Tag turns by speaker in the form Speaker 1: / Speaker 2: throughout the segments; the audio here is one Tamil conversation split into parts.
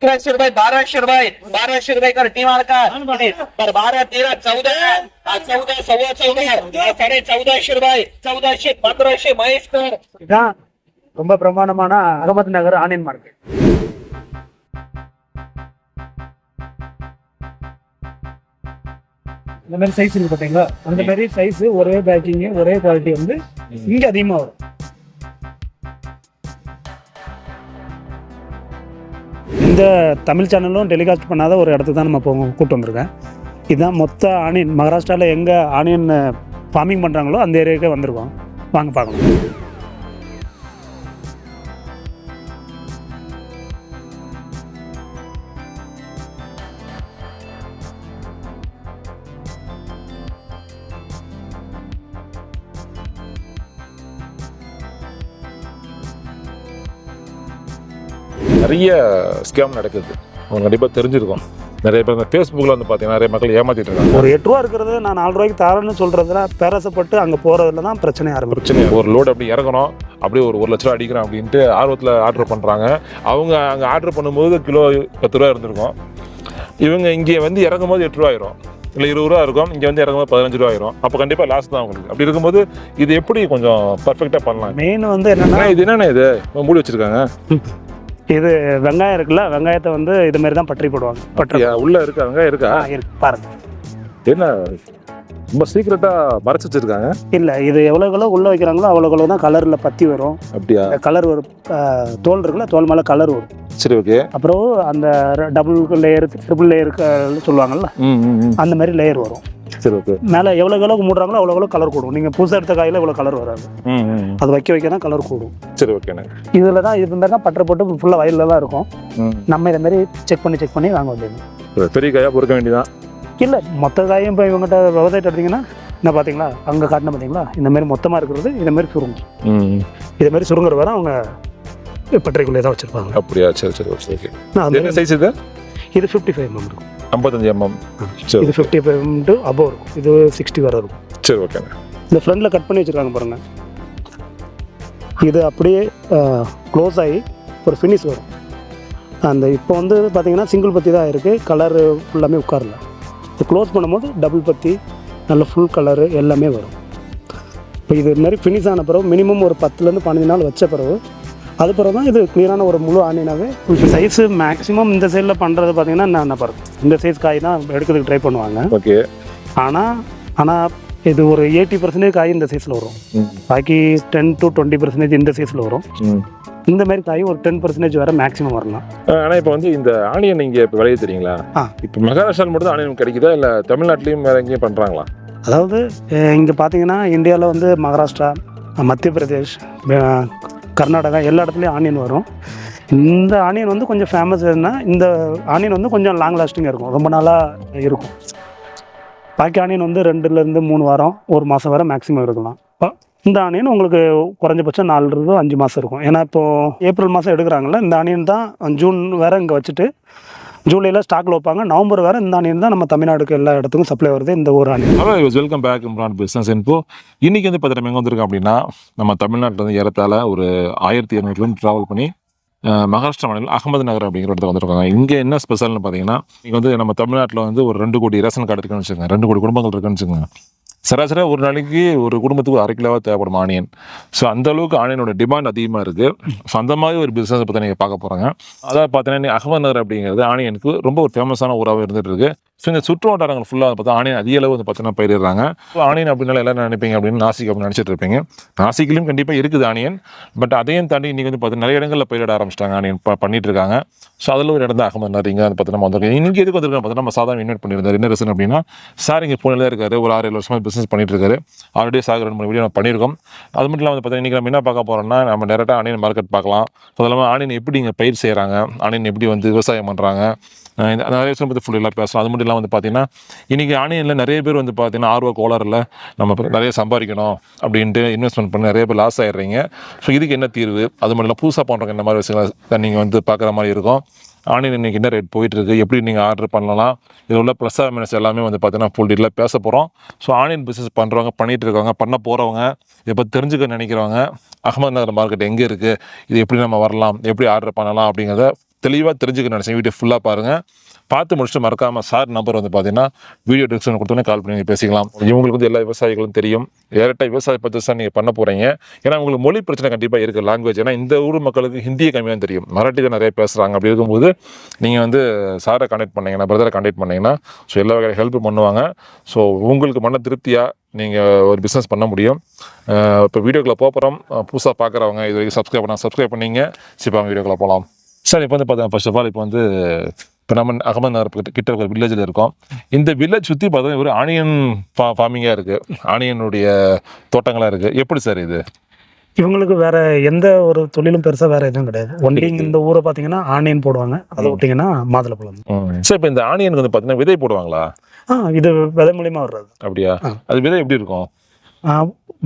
Speaker 1: अकराशे रुपये बाराशे रुपये बाराशे रुपये कर टीम का पर बारा तेरा चौदा हा, चौदा सव्वा चौदा हा, साडे चौदाशे रुपये चौदाशे पंधराशे महेश कर
Speaker 2: இதுதான் ரொம்ப பிரமாண்டமான அகமது நகர் ஆனியன் மார்க்கெட் இந்த மாதிரி சைஸ் இருக்கு பாத்தீங்களா அந்த மாதிரி சைஸ் ஒரே பேக்கிங் ஒரே குவாலிட்டி வந்து இங்க அதிகமா வரும் இந்த தமிழ் சேனலும் டெலிகாஸ்ட் பண்ணாத ஒரு இடத்துக்கு தான் நம்ம போவோம் கூப்பிட்டு வந்திருக்கேன். இதுதான் மொத்த ஆனியன் மகாராஷ்டிராவில் எங்கே ஆனியன் ஃபார்மிங் பண்ணுறாங்களோ அந்த ஏரியாவுக்கே வந்திருக்கோம். வாங்க பார்க்கலாம்.
Speaker 3: நிறைய ஸ்கேம் நடக்குது. உங்களுக்கு கண்டிப்பாக தெரிஞ்சிருக்கும். நிறைய பேர் இந்த ஃபேஸ்புக்கில் வந்து பார்த்தீங்கன்னா நிறைய மக்கள் ஏமாத்திட்டு இருக்காங்க.
Speaker 2: ஒரு எட்டு ரூபா இருக்கிறது நான் நாலு ரூபாய்க்கு தரேன்னு சொல்றதுல பேரசப்பட்டு அங்கே போறதுல தான் பிரச்சனை ஆரம்பிச்சு
Speaker 3: பிரச்சனை ஒரு லோடு அப்படி இறங்கணும். அப்படியே ஒரு ஒரு லட்ச ரூபா அடிக்கிறோம் அப்படின்ட்டு ஆர்வத்தில் ஆர்டர் பண்ணுறாங்க அவங்க அங்கே ஆர்டர் பண்ணும்போது கிலோ பத்து ரூபா இருந்திருக்கும். இவங்க இங்கே வந்து இறங்கும் போது எட்டு ரூபா ஆயிரும். இல்லை இருபது ரூபா இருக்கும். இங்கே வந்து இறங்கும்போது பதினஞ்சு ரூபா ஆயிரும். அப்போ கண்டிப்பாக லாஸ் தான் உங்களுக்கு அப்படி இருக்கும்போது இது எப்படி கொஞ்சம் பர்ஃபெக்டாக பண்ணலாம்?
Speaker 2: மெயின் வந்து என்னன்னா
Speaker 3: இது என்னண்ணே இது? மூடி வச்சிருக்காங்க.
Speaker 2: இது வெங்காயம் இருக்குல்ல வெங்காயத்தை வந்து இது மாதிரி தான் பற்றி போடுவாங்க. பற்ற?
Speaker 3: உள்ள இருக்கா?
Speaker 2: ஆ, இருக்கு. பாருங்க.
Speaker 3: என்ன? ரொம்ப சீக்கிரட்டாக மறைச்சு வச்சிருக்காங்க.
Speaker 2: இல்ல இது எவ்வளவு எவ்வளோ உள்ள வைக்கிறாங்களோ அவ்வளோ எவ்வளோ தான் கலர்ல பத்தி வரும்.
Speaker 3: அப்படியா?
Speaker 2: கலர் வரும் தோல் இருக்குல்ல தோல் மேலே கலர் வரும்.
Speaker 3: சரி ஓகே.
Speaker 2: அப்புறம் அந்த டபுள் லேயர் ட்ரிபிள் லேயர் சொல்லுவாங்கல்ல அந்த மாதிரி லேயர் வரும்.
Speaker 3: சரி ஓகே.
Speaker 2: மேலே எவ்வளோ எவ்வளோ மூடுறாங்களோ அவ்வளோ எவ்வளோ கலர் கூடும். நீங்கள் புதுசாக எடுத்த காயில் இவ்வளோ கலர் வராது. அது வைக்க வைக்க தான் கலர் கூடும்.
Speaker 3: சரி ஓகேண்ணே
Speaker 2: இதில் தான் இது மாதிரி தான் பட்டை போட்டு ஃபுல்லாக வயலில் தான் இருக்கும். நம்ம இதை மாதிரி செக் பண்ணி செக் பண்ணி வாங்க வேண்டியது
Speaker 3: பெரிய காயாக பொறுக்க வேண்டியதான்
Speaker 2: இல்லை மொத்த காயும் இப்போ இவங்ககிட்ட விவசாயத்தை எடுத்தீங்கன்னா என்ன பார்த்தீங்களா அங்கே காட்டின பார்த்தீங்களா இந்த மாதிரி மொத்தமாக இருக்கிறது இந்த மாதிரி சுருங்கும். இது மாதிரி சுருங்குற வரை அவங்க பட்டறைக்குள்ளே தான் வச்சுருப்பாங்க.
Speaker 3: அப்படியா? சரி சரி ஓகே ஓகே
Speaker 2: அது
Speaker 3: என்ன சைஸ் இது?
Speaker 2: இது ஃபிஃப்டி ஃபைவ் எம் இருக்கும்.
Speaker 3: ஐம்பத்தஞ்சு எம்எம் சரி
Speaker 2: இது ஃபிஃப்டி ஃபைவ் டு அபோவ் இருக்கும். இது சிக்ஸ்டி வரை இருக்கும்.
Speaker 3: சரி ஓகேண்ணே
Speaker 2: இந்த ஃப்ரண்டில் கட் பண்ணி வச்சுருக்காங்க பாருங்க. இது அப்படியே க்ளோஸ் ஆகி ஒரு ஃபினிஷ் வரும். அந்த இப்போ வந்து பார்த்தீங்கன்னா சிங்கிள் பத்தி தான் இருக்குது கலரு ஃபுல்லாமே உட்காரல. இது க்ளோஸ் பண்ணும்போது டபுள் பத்தி நல்ல ஃபுல் கலரு எல்லாமே வரும். இப்போ இது மாதிரி ஃபினிஷ் ஆன பிறகு மினிமம் ஒரு பத்துலேருந்து பதினஞ்சு நாள் வச்ச பிறகு அது பிறகு தான் இது கிளியரான ஒரு முழு ஆனியனாகவே சைஸு மேக்ஸிமம் இந்த சைடில் பண்ணுறது பார்த்தீங்கன்னா என்ன பாருங்க இந்த சைஸ் காய் தான் எடுக்கிறதுக்கு ட்ரை பண்ணுவாங்க.
Speaker 3: ஓகே
Speaker 2: ஆனால் ஆனால் இது ஒரு எயிட்டி பர்சன்டேஜ் காய் இந்த சைஸில் வரும். பாக்கி டென் டு டுவெண்ட்டி பர்சன்டேஜ் இந்த சைஸில் வரும். இந்த மாதிரி காய் ஒரு டென் பர்சன்டேஜ் வரை மேக்ஸிமம் வரலாம்.
Speaker 3: ஆனால் இப்போ வந்து இந்த ஆனியன் இங்கே இப்போ விளைய தெரியுங்களா?
Speaker 2: ஆ.
Speaker 3: இப்போ மகாராஷ்டிராவில் மட்டும் தான் ஆனியன் கிடைக்குதா? இல்லை தமிழ்நாட்டிலையும் வேற எங்கேயும் பண்ணுறாங்களா
Speaker 2: அதாவது இங்கே பார்த்தீங்கன்னா இந்தியாவில் வந்து மகாராஷ்டிரா மத்திய பிரதேஷ் கர்நாடகா எல்லா இடத்துலையும் ஆனியன் வரும். இந்த ஆனியன் வந்து கொஞ்சம் ஃபேமஸ் எதுனா இந்த ஆனியன் வந்து கொஞ்சம் லாங் லாஸ்டிங்காக இருக்கும். ரொம்ப நாளாக இருக்கும். பாக்கி ஆனியன் வந்து ரெண்டுலேருந்து மூணு வாரம் ஒரு மாதம் வரை மேக்ஸிமம் இருக்கலாம் இப்போ இந்த ஆனியன் உங்களுக்கு குறைஞ்சபட்சம் நாலுலேருந்து அஞ்சு மாதம் இருக்கும். ஏன்னா இப்போது ஏப்ரல் மாதம் எடுக்கிறாங்கள இந்த ஆனியன் தான் ஜூன் வேறு இங்கே வச்சுட்டு ஜூலையில் ஸ்டாக்கில் வைப்பாங்க. நவம்பர் வேறு இந்த ஆனியன் தான் நம்ம தமிழ்நாடுக்கு எல்லா இடத்துக்கும் சப்ளை வருது இந்த ஒரு onion
Speaker 3: hello welcome back Imran business info இன்றைக்கி வந்து பார்த்தீங்கன்னா எங்கே வந்திருக்கோம் அப்படின்னா நம்ம தமிழ்நாட்டில் வந்து ஏறத்தாழ ஒரு ஆயிரத்தி இரநூறு கிலோமீட்டர் ட்ராவல் பண்ணி மகாராஷ்டிரா மாநிலம் அகமது நகர் அப்படிங்கிற இடத்துல வந்துருக்காங்க. இங்கே என்ன ஸ்பெஷல்னு பார்த்தீங்கன்னா இங்கே வந்து நம்ம தமிழ்நாட்டில் வந்து ஒரு ரெண்டு கோடி ரேஷன் கார்டு இருக்குன்னு வச்சுக்கோங்க. ரெண்டு கோடி குடும்பங்கள் இருக்குன்னு வச்சுக்கோங்க. சராசரியாக ஒரு நாளைக்கு ஒரு குடும்பத்துக்கு ஒரு அரை கிலோவாக தேவைப்படும் ஆனியன் ஸோ அந்த அளவுக்கு ஆனியனோட டிமாண்ட் அதிகமாக இருக்குது ஸோ அந்த மாதிரி ஒரு பிஸ்னஸ் பற்றி நீங்கள் பார்க்க போகிறாங்க அதாவது பார்த்தீங்கன்னா அகமது நகர் அப்படிங்கிறது ஆனியனுக்கு ரொம்ப ஒரு ஃபேமஸான ஊராக இருந்துட்டு இருக்கு. ஸோ இந்த சுற்று வட்டாரங்கள் ஃபுல்லாக பார்த்தா ஆனியன் அதிக அளவு வந்து பார்த்தீங்கன்னா பயிரிடுறாங்க. ஸோ ஆனியன் அப்படின்னால எல்லாரும் நினைப்பீங்க அப்படின்னு நாசிக் அப்படின்னு நினச்சிட்டு இருப்பீங்க. நாசிக்கிலும் கண்டிப்பாக இருக்குது ஆனியன் பட் அதையும் தாண்டி இன்றைக்கி வந்து பார்த்தீங்கன்னா நிறைய இடங்களில் பயிரிட ஆரம்பிச்சிட்டாங்க ஆணையன். ப- பண்ணிட்டு இருக்காங்க. ஸோ அதில் ஒரு இடம் தான் அகமது நகர். இங்கே வந்து பார்த்தீங்கன்னா வந்திருக்கு இன்றைக்கி எதுக்கு வந்திருக்கோம் பார்த்தீங்கன்னா நம்ம சாதாரண இன்வைட் பண்ணியிருந்தார். என்ன ரீசன் அப்படின்னா சார் இங்கே பூனே தான் இருக்காரு. ஒரு ஆறு ஏழு வருஷமாக பிஸ்னஸ் பண்ணிட்டு இருக்காரு. ஆல்ரெடி சார் ரெண்டு மூணு வீடியோ நம்ம பண்ணியிருக்கோம். அது மட்டும் இல்லாமல் வந்து பார்த்தீங்கன்னா இன்றைக்கி நம்ம என்ன பார்க்க போகிறோம்னா நம்ம டேரெக்டாக ஆனியன் மார்க்கெட் பார்க்கலாம். ஸோ அது இல்லாமல் ஆனியன் எப்படி இங்கே பயிர் செய்கிறாங்க ஆனியன் எப்படி வந்து விவசாயம் பண்ணுறாங்க இந்த நிறைய விஷயம் பற்றி ஃபுல்லாக பேசலாம். அது மட்டும் இல்லாமல் வந்து பார்த்தீங்கன்னா இன்றைக்கி ஆனியனில் நிறைய பேர் வந்து பார்த்தீங்கன்னா ஆர்வ கோளாறில் நம்ம நிறைய சம்பாதிக்கணும் அப்படின்ட்டு இன்வெஸ்ட்மெண்ட் பண்ணி நிறைய பேர் லாஸ் ஆகிடுறீங்க ஸோ இதுக்கு என்ன தீர்வு? அது மட்டும் இல்லை புதுசாக பண்ணுறவங்க இந்த மாதிரி விஷயங்களை நீங்கள் வந்து பார்க்குற மாதிரி இருக்கும். ஆன்லைன் இன்றைக்கி என்ன ரேட் போயிட்டுருக்கு எப்படி நீங்கள் ஆர்டர் பண்ணலாம்? இதில் உள்ள ப்ளஸ் மைனஸ் எல்லாமே வந்து பார்த்தீங்கன்னா ஃபுல் டீட்டில் பேச போகிறோம் ஸோ ஆன்லைன் பிஸ்னஸ் பண்ணுறவங்க பண்ணிகிட்டு இருக்கவங்க பண்ண போகிறவங்க இதை தெரிஞ்சுக்க நினைக்கிறவங்க அகமது நகர் மார்க்கெட் எங்கே இருக்குது இது எப்படி நம்ம வரலாம்? எப்படி ஆர்டர் பண்ணலாம்? அப்படிங்கிறத தெளிவாக தெரிஞ்சுக்க நினச்சேன். வீடியோ ஃபுல்லாக பாருங்கள் பார்த்து முடிச்சுட்டு மறக்காமல் சார் நம்பர் வந்து பார்த்தீங்கன்னா வீடியோ டிஸ்கிரிப்ஷன் கொடுத்தோன்னே கால் பண்ணி நீங்கள் பேசிக்கலாம். இவங்களுக்கு வந்து எல்லா விவசாயிகளும் தெரியும். டேரெக்டாக விவசாய பற்றி தான் நீங்கள் பண்ண போகிறீங்க ஏன்னா உங்களுக்கு மொழி பிரச்சனை கண்டிப்பாக இருக்குது லாங்குவேஜ் ஏன்னா இந்த ஊர் மக்களுக்கு ஹிந்தியை கம்மியாக தெரியும். மராட்டி தான் நிறைய பேசுகிறாங்க அப்படி இருக்கும்போது நீங்கள் வந்து சாரை கான்டாக்ட் பண்ணிங்கன்னா பிரதரை கான்டாக்ட் பண்ணிங்கன்னா ஸோ எல்லா வகையான ஹெல்ப் பண்ணுவாங்க. ஸோ உங்களுக்கு மன திருப்தியாக நீங்கள் ஒரு பிஸ்னஸ் பண்ண முடியும். இப்போ வீடியோக்குள்ளே போகிறோம் புதுசாக பார்க்குறவங்க இது வரைக்கும் சப்ஸ்கிரைப் பண்ணால் சப்ஸ்கிரைப் பண்ணீங்க. சிப்பாங்க இப்போ வீடியோக்குள்ளே போகலாம் சார் இப்போ வந்து பார்த்தா ஃபர்ஸ்ட் ஆஃப் ஆல் இப்போ வந்து இப்போ நம்ம அகமது நகர் கிட்ட- இருக்கிற வில்லேஜில் இருக்கோம். இந்த வில்லேஜ் சுற்றி பார்த்தா ஒரு ஆனியன் ஃபா ஃபார்மிங்காக இருக்குது ஆனியனுடைய தோட்டங்களாக இருக்குது எப்படி சார் இது?
Speaker 2: இவங்களுக்கு வேற எந்த ஒரு தொழிலும் பெருசா வேற எதுவும் கிடையாது. ஒன்லி இந்த ஊரை பாத்தீங்கன்னா ஆனியன் போடுவாங்க. அதை விட்டீங்கன்னா மாதுளப்பழம்
Speaker 3: சார் இப்போ இந்த ஆனியனுக்கு வந்து பார்த்தீங்கன்னா விதை போடுவாங்களா?
Speaker 2: ஆ இது விதை மூலியமா வர்றது.
Speaker 3: அப்படியா. அது விதை எப்படி இருக்கும்?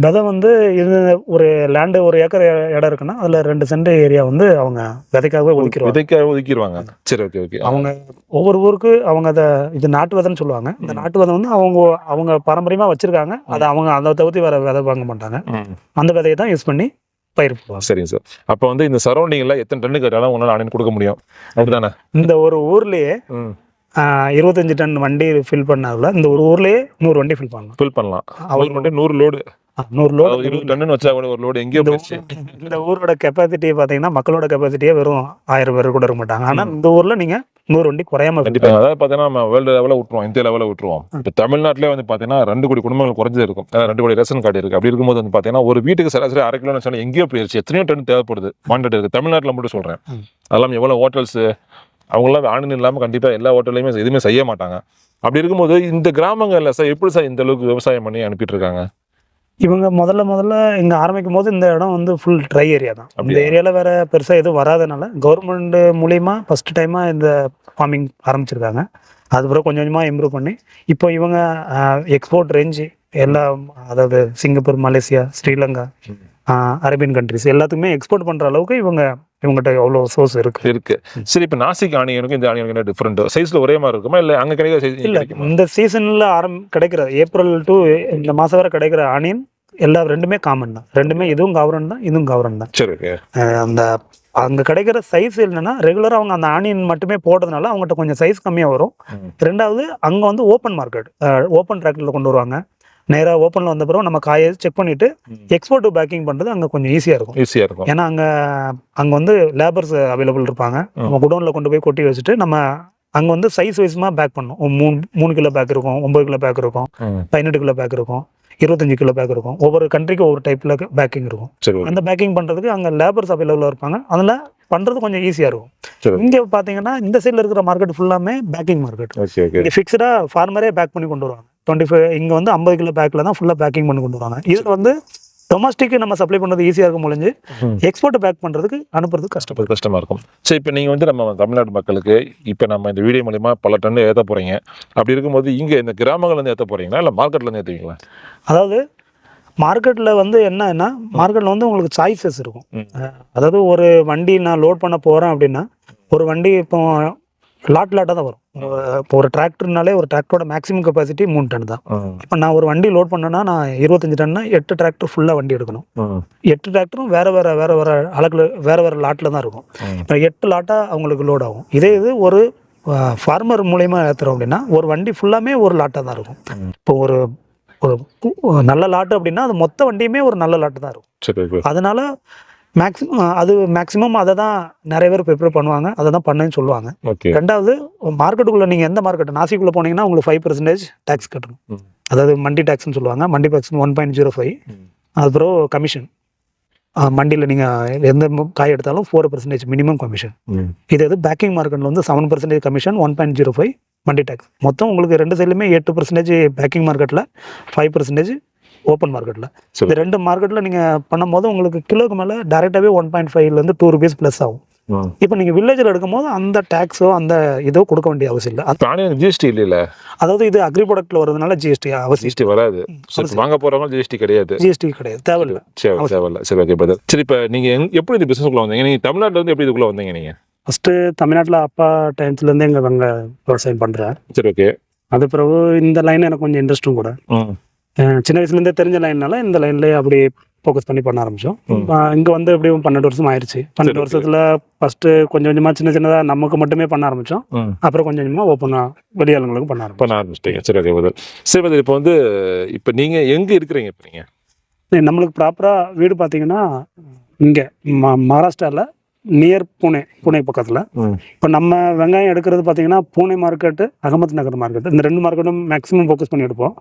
Speaker 2: விதை வந்து இது ஒரு லேண்டு ஒரு ஏக்கர் இடம் இருக்குன்னா அதுல ரெண்டு சென்ட் ஏரியா வந்து அவங்க விதைக்காகவே ஒதுக்கிடுவாங்க
Speaker 3: விதைக்காக ஒதுக்கிடுவாங்க சரி ஓகே ஓகே
Speaker 2: அவங்க ஒவ்வொரு ஊருக்கு அவங்க அதை இது நாட்டு விதைன்னு சொல்லுவாங்க. இந்த நாட்டு விதை வந்து அவங்க அவங்க பாரம்பரியமா வச்சிருக்காங்க. அதை அவங்க அதை தவிர்த்து வேற விதை வாங்க மாட்டாங்க. அந்த விதையை தான் யூஸ் பண்ணி பயிர் போடுவாங்க.
Speaker 3: சரிங்க சார் அப்போ வந்து இந்த சரௌண்டிங்கில் எத்தனை டன்னு கேட்டாலும் உங்களால் ஆனியன் கொடுக்க முடியும். அப்படிதானே?
Speaker 2: இந்த ஒரு ஊர்லயே இருபத்தஞ்சு டன் வண்டி ஃபில் பண்ணாதுல இந்த ஒரு ஊர்லயே நூறு வண்டி ஃபில் பண்ணலாம்.
Speaker 3: ஃபில் பண்ணலாம்.
Speaker 2: அவர்
Speaker 3: மட்டும் நூறு லோடு
Speaker 2: நூறு லோடு
Speaker 3: இருபது டன்னு வச்சா கூட ஒரு லோடு எங்கேயோ
Speaker 2: இந்த ஊரோட கெப்பாசிட்டி பாத்தீங்கன்னா மக்களோட கெப்பாசிட்டியே வெறும் ஆயிரம் பேர் கூட இருக்க மாட்டாங்க. ஆனா இந்த ஊர்ல நீங்க நூறு வண்டி குறையாம fill
Speaker 3: கண்டிப்பா. அதாவது பார்த்தீங்கன்னா நம்ம வேர்ல்டு லெவலில் விட்டுருவோம் இந்திய லெவலில் விட்டுருவோம். இப்போ தமிழ்நாட்டிலே வந்து பார்த்தீங்கன்னா ரெண்டு கோடி குடும்பங்கள் குறைஞ்சது இருக்கும். அதாவது ரெண்டு கோடி ரேஷன் கார்டு இருக்கு. அப்படி இருக்கும்போது வந்து பார்த்தீங்கன்னா ஒரு வீட்டுக்கு சராசரி அரை கிலோ சொன்னா எங்கேயோ போயிருச்சு. எத்தனையோ டன் தேவைப்படுது. இருக்கு. தமிழ்நாட்டில் மட்டும் சொல்றேன்.
Speaker 2: ம்.
Speaker 3: அதெல்லாம் எவ்வளோ ஹோட்டல்ஸ் அவங்களாம் ஆணின் இல்லாமல் கண்டிப்பாக எல்லா ஹோட்டல்லையுமே எதுவுமே செய்ய மாட்டாங்க. அப்படி இருக்கும்போது இந்த கிராமங்கள்ல சார் எப்படி சார் இந்த அளவுக்கு விவசாயம் பண்ணி அனுப்பிட்டு இருக்காங்க?
Speaker 2: இவங்க முதல்ல முதல்ல இங்க ஆரம்பிக்கும் போது இந்த இடம் வந்து ஃபுல் ட்ரை ஏரியா தான். இந்த? ஏரியால வேற பெருசா எதுவும் வராதனால கவர்மெண்ட் மூலியமா ஃபர்ஸ்ட் டைமா இந்த ஃபார்மிங் ஆரம்பிச்சிருக்காங்க. அதுக்கப்புறம் கொஞ்சம் கொஞ்சமா இம்ப்ரூவ் பண்ணி இப்போ இவங்க எக்ஸ்போர்ட் ரேஞ்சு எல்லாம் அதாவது Singapore Malaysia Sri Lanka Arabian countries எல்லாத்துக்குமே எக்ஸ்போர்ட் பண்ற அளவுக்கு இவங்க இவங்ககிட்ட எவ்வளோ சோர்ஸ் இருக்கு.
Speaker 3: இருக்கு. சரி இப்போ நாசிக் ஆணியனுக்கும் இந்த ஆணியனுக்கு என்ன டிஃப்ரெண்ட் சைஸ்ல ஒரே மாதிரி இருக்குமா? இல்லை அங்கே கிடைக்கிற சைஸ்
Speaker 2: இல்ல இந்த சீசன்ல ஆரம் கிடைக்கிற ஏப்ரல் டு இந்த மாசம் வரை கிடைக்கிற ஆனியன் எல்லா ரெண்டுமே காமன் தான். ரெண்டுமே இதுவும் கவரன் தான் இதுவும் கவரன் தான்.
Speaker 3: சரி
Speaker 2: அந்த அங்க கிடைக்கிற சைஸ் என்னன்னா ரெகுலரா அவங்க அந்த ஆனியன் மட்டுமே போடுறதுனால அவங்ககிட்ட கொஞ்சம் சைஸ் கம்மியா வரும். ரெண்டாவது அங்க வந்து ஓப்பன் மார்க்கெட் ஓப்பன் டிராக்டர்ல கொண்டு வருவாங்க. நேரா ஓப்பன்ல வந்த பிறகு நம்ம காயை செக் பண்ணிட்டு எக்ஸ்போர்ட் பேக்கிங் பண்றது அங்க கொஞ்சம் ஈஸியா இருக்கும்.
Speaker 3: ஈஸியாக இருக்கும்.
Speaker 2: ஏன்னா அங்க அங்க வந்து லேபர்ஸ் அவைலபிள் இருப்பாங்க. நம்ம குடோன்ல கொண்டு போய் கொட்டி வச்சுட்டு நம்ம அங்க வந்து சைஸ் வைஸ்மா பேக் பண்ணும். மூணு மூணு கிலோ பேக் இருக்கும் ஒன்பது கிலோ பேக் இருக்கும். பதினெட்டு கிலோ பேக் இருக்கும் இருபத்தஞ்சு கிலோ பேக் இருக்கும். ஒவ்வொரு கண்ட்ரிக்கு ஒவ்வொரு டைப்ல பேக்கிங் இருக்கும். அந்த பேக்கிங் பண்றதுக்கு அங்க லேபர்ஸ் அவைலபிளா இருப்பாங்க. அதுல பண்றது கொஞ்சம் ஈஸியா இருக்கும். இங்க பாத்தீங்கன்னா இந்த சைடுல இருக்கிற மார்க்கெட் ஃபுல்லாமே பேக்கிங் மார்க்கெட் இங்க ஃபிக்ஸ்டா ஃபார்மரே பேக் பண்ணி கொண்டு வருவாங்க. டுவெண்ட்டி ஃபைவ் இங்க வந்து ஐம்பது கிலோ பேக்ல தான் ஃபுல்லா பேக்கிங் பண்ணி கொண்டு வருவாங்க இதுல வந்து டொமஸ்டிக் நம்ம சப்ளை பண்றது ஈஸியா இருக்கும் முடிஞ்சு. எக்ஸ்போர்ட் பேக் பண்றதுக்கு அனுப்புறது கஷ்டம்
Speaker 3: கஷ்டப்பது கஷ்டமா இருக்கும். சரி இப்போ நீங்கள் வந்து நம்ம தமிழ்நாட்டு மக்களுக்கு இப்போ நம்ம இந்த வீடியோ மூலியமா பல டன் ஏற்ற போறீங்க. அப்படி இருக்கும்போது இங்கே இந்த கிராமங்கள்ல இருந்து ஏற்ற போறீங்களா? இல்லை மார்க்கெட்ல இருந்து ஏற்றுவீங்களா
Speaker 2: அதாவது மார்க்கெட்ல வந்து என்னன்னா மார்க்கெட்ல வந்து உங்களுக்கு சாய்ஸஸ் இருக்கும். அதாவது ஒரு வண்டி நான் லோட் பண்ண போறேன் அப்படின்னா ஒரு வண்டி இப்போ லாட் லாட்டாக தான் வரும். இப்போ ஒரு டிராக்டர்னாலே ஒரு டிராக்டரோட மேக்ஸிமம் கெப்பாசிட்டி மூணு டன் தான். இப்போ நான் ஒரு வண்டி லோட் பண்ணேன்னா நான் இருபத்தஞ்சு டன்னா எட்டு டிராக்டர் ஃபுல்லாக வண்டி எடுக்கணும். எட்டு டிராக்டரும் வேற வேற வேற வேற அளக்குல வேற வேற லாட்டில் தான் இருக்கும். இப்போ எட்டு லாட்டாக அவங்களுக்கு லோட் ஆகும். இதே இது ஒரு ஃபார்மர் மூலயமா ஏற்றுறோம் அப்படின்னா ஒரு வண்டி ஃபுல்லாமே ஒரு லாட்டாக தான் இருக்கும். இப்போ ஒரு ஒரு நல்ல லாட்டு அப்படின்னா அது மொத்த வண்டியுமே ஒரு நல்ல லாட்டு தான் இருக்கும். அதனால மேக்ஸிமம் அது மேக்ஸிமம் அதை தான் நிறைய பேர் ப்ரிப்பேர் பண்ணுவாங்க. அதை தான் பண்ணேன்னு சொல்லுவாங்க. ரெண்டாவது மார்க்கெட்டுக்குள்ளே நீங்கள் எந்த மார்க்கெட் நாசிக்குள்ளே போனீங்கன்னா உங்களுக்கு ஃபைவ் பர்சன்டேஜ் டேக்ஸ் கட்டணும். அதாவது மண்டி டேக்ஸ்னு சொல்லுவாங்க. Mandi tax one point zero
Speaker 3: five.
Speaker 2: அதுக்கப்புறம் கமிஷன் மண்டியில் நீங்கள் எந்த காய் எடுத்தாலும் ஃபோர் பர்சன்டேஜ் மினிமம் கமிஷன் இது இது பேக்கிங் மார்க்கெட்டில் வந்து seven percentage commission one point zero five mandi tax மொத்தம் உங்களுக்கு ரெண்டு சைட்லையுமே எட்டு பர்சன்டேஜ் பேக்கிங் மார்க்கெட்டில் ஃபைவ் பர்சன்டேஜ் ஓப்பன் மார்க்கெட்டில். இந்த ரெண்டு மார்க்கெட்டில் நீங்கள் பண்ணும்போது உங்களுக்கு கிலோக்கு மேலே டேரெக்டாகவே ஒன் பாயிண்ட் ஃபைவ்லேருந்து டூ ருபீஸ் ப்ளஸ் ஆகும். இப்போ நீங்கள் வில்லேஜில் எடுக்கும்போது அந்த டேக்ஸோ அந்த இதோ கொடுக்க வேண்டிய அவசியம் இல்லை.
Speaker 3: ஆனியன் ஜிஎஸ்டி இல்லைல்ல
Speaker 2: அதாவது இது அக்ரி ப்ராடக்ட்டில் வரதுனால ஜிஎஸ்டி அவசியம்
Speaker 3: ஜிஎஸ்டி வராது. வாங்க போறவங்க ஜிஎஸ்டி கிடையாது.
Speaker 2: ஜிஎஸ்டி கிடையாது. தேவையில்லை.
Speaker 3: சரி தேவையில்ல சரி ஓகே பிரதர் சரி இப்போ நீங்க எங்க- எப்படி இந்த பிசினஸ்க்குள்ள வந்தீங்க? நீங்க தமிழ்நாட்டுல இருந்து எப்படி இதுக்குள்ள வந்தீங்க நீங்க?
Speaker 2: ஃபஸ்ட்டு தமிழ்நாட்டில் அப்பா டைம்ஸ்லேருந்தே எங்கள் அங்கே விவசாயம் பண்ணுறேன்
Speaker 3: சரி ஓகே
Speaker 2: அது பிறகு இந்த லைன் எனக்கு கொஞ்சம் இன்ட்ரெஸ்ட்டும் கூட. சின்ன வயசுலேருந்தே தெரிஞ்ச லைன்னால இந்த லைன்லேயே அப்படி ஃபோக்கஸ் பண்ணி பண்ண ஆரம்பிச்சோம். இங்கே வந்து எப்படியும் பன்னெண்டு வருஷம் ஆயிடுச்சு பன்னெண்டு வருஷத்துல ஃபர்ஸ்ட் கொஞ்சம் கொஞ்சமா சின்ன சின்னதா நமக்கு மட்டுமே பண்ண ஆரம்பிச்சோம்.
Speaker 3: ம்.
Speaker 2: அப்புறம் கொஞ்சம் கொஞ்சமா ஓப்பனா வெளியாளுங்களுக்கும் பண்ண ஆரம்பிச்சோம்.
Speaker 3: பண்ண ஆரம்பிச்சிட்டீங்க. சரி பதில் சரி பதில் இப்போ வந்து இப்போ நீங்க எங்க இருக்கிறீங்க இப்போ நீங்க?
Speaker 2: நம்மளுக்கு ப்ராப்பரா வீடு பார்த்தீங்கன்னா இங்க ம- மகாராஷ்டிரால நியர் பூனே பூனே பக்கத்துல. இப்போ நம்ம வெங்காயம் எடுக்கிறது பார்த்தீங்கன்னா பூனே மார்க்கெட்டு அகமத் நகர் மார்க்கெட் இந்த ரெண்டு மார்க்கெட்டும் மேக்ஸிமம் ஃபோக்கஸ் பண்ணி எடுப்போம்.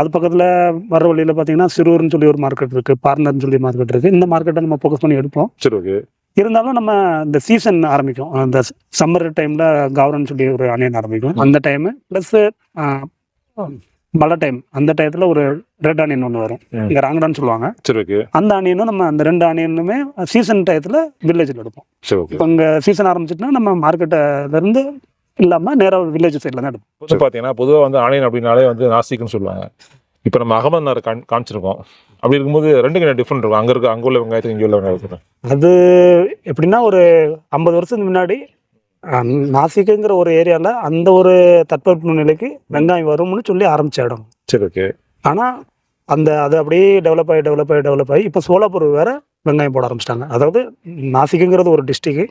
Speaker 2: அது பக்கத்தில் வர வழியில் பார்த்தீங்கன்னா சிறுவர்னு சொல்லி ஒரு மார்க்கெட் இருக்கு பார்னர்னு சொல்லி மார்க்கெட் இருக்கு. இந்த மார்க்கெட்டை நம்ம ஃபோக்கஸ் பண்ணி எடுப்போம்.
Speaker 3: சரி ஓகே
Speaker 2: இருந்தாலும் நம்ம இந்த சீசன் ஆரம்பிக்கும். அந்த சம்மர் டைம்ல கவர்னு சொல்லி ஒரு ஆனியன் ஆரம்பிக்கும். அந்த டைம் ப்ளஸ் மழை டைம் அந்த டயத்துல ஒரு ரெட் ஆனியன் ஒன்று வரும். இங்கே ராங்கடான்னு சொல்லுவாங்க.
Speaker 3: சரி ஓகே
Speaker 2: அந்த ஆனியனும் நம்ம அந்த ரெண்டு ஆனியனுமே சீசன் டயத்துல வில்லேஜில் எடுப்போம்.
Speaker 3: சரி ஓகே
Speaker 2: இப்போ இங்கே சீசன் ஆரம்பிச்சிட்டுனா நம்ம மார்க்கெட்டை இருந்து இல்லாமல் நேராக வில்லேஜ் சைடில் தான் எடுப்போம்.
Speaker 3: பொதுவாக பார்த்தீங்கன்னா பொதுவாக வந்து ஆன்லைன் அப்படின்னாலே வந்து நாசிக்னு சொல்லுவாங்க. இப்போ நம்ம அகமது நகர் காண் காமிச்சிருக்கோம் அப்படி இருக்கும்போது ரெண்டுக்கு என்ன டிஃப்ரெண்ட் இருக்கும். அங்கே இருக்க அங்கே உள்ள வெங்காயத்துக்கு இங்கே உள்ள வெங்காயத்துக்கு.
Speaker 2: அது எப்படின்னா ஒரு ஐம்பது வருஷத்துக்கு முன்னாடி நாசிக்குங்கிற ஒரு ஏரியாவில் அந்த ஒரு தட்பவெப்ப நிலைக்கு வெங்காயம் வரும்னு சொல்லி ஆரம்பிச்ச இடம்.
Speaker 3: சரி ஓகே.
Speaker 2: ஆனால் அந்த அது அப்படியே டெவலப் ஆகி டெவலப் ஆகி டெவலப் ஆகி இப்போ சோலாப்பூர் வேற வெங்காயம் போட ஆரம்பிச்சிட்டாங்க. அதாவது நாசிக்குங்கிறது ஒரு டிஸ்ட்ரிக்கு.